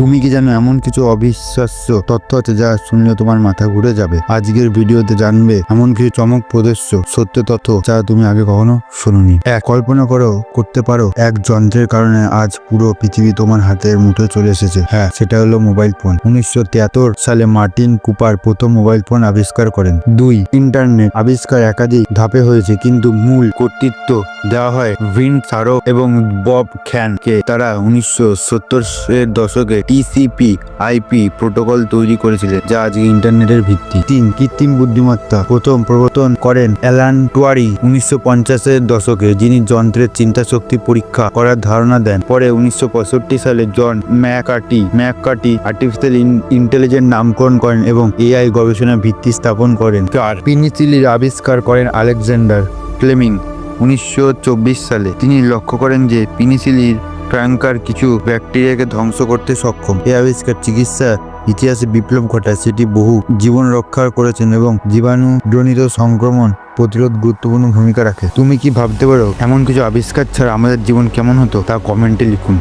তুমি কি জানো এমন কিছু অবিশ্বাস্য তথ্য আছে যা শুনলে তোমার মাথা ঘুরে যাবে? আজকের ভিডিওতে জানবে এমন কিছু চমক প্রদর্শ্য সত্য তথ্য যা তুমি আগে কখনো শুনুনি। এক, কল্পনা করো, করতে পারো। এক, যন্ত্রের কারণে আজ পুরো পৃথিবী তোমার হাতের মুঠোয় চলে এসেছে। হ্যাঁ সেটা হলো মোবাইল ফোন। উনিশশো তিয়াত্তর সালে মার্টিন কুপার প্রথম মোবাইল ফোন আবিষ্কার করেন। দুই, ইন্টারনেট আবিষ্কার একাধিক ধাপে হয়েছে, কিন্তু মূল কর্তৃত্ব দেওয়া হয় ভিন সারো এবং বব খ্যানকে। তারা উনিশশো সত্তর এর দশকে টিসিপি, আইপি প্রোটোকল তৈরি করেছিলেন, যা আজকে ইন্টারনেটের ভিত্তি। তিন কৃত্রিম বুদ্ধিমত্তা। প্রথম প্রবর্তন করেন অ্যালান টুয়ারি উনিশশো পঞ্চাশের দশকে, যিনি যন্ত্রের চিন্তা শক্তি পরীক্ষা করার ধারণা দেন। পরে উনিশশো পঁয়ষট্টি সালে জন ম্যাকার্টি ম্যাককার্টি আর্টিফিশিয়াল ইন্টেলিজেন্ট নামকরণ করেন এবং এআই গবেষণা ভিত্তি স্থাপন করেন। চার পিনিসিলির আবিষ্কার করেন আলেকজান্ডার ফ্লেমিং উনিশশো সালে। তিনি লক্ষ্য করেন যে পিনিসিলির ট্রাঙ্কার কিছু ব্যাকটেরিয়াকে ধ্বংস করতে সক্ষম। এই আবিষ্কার চিকিৎসা ইতিহাসে বিপ্লব ঘটায়। সেটি বহু জীবন রক্ষা করেছেন এবং জীবাণুজনিত সংক্রমণ প্রতিরোধ গুরুত্বপূর্ণ ভূমিকা রাখে। তুমি কি ভাবতে পারো, এমন কিছু আবিষ্কার ছাড়া আমাদের জীবন কেমন হতো? তা কমেন্টে লিখুন।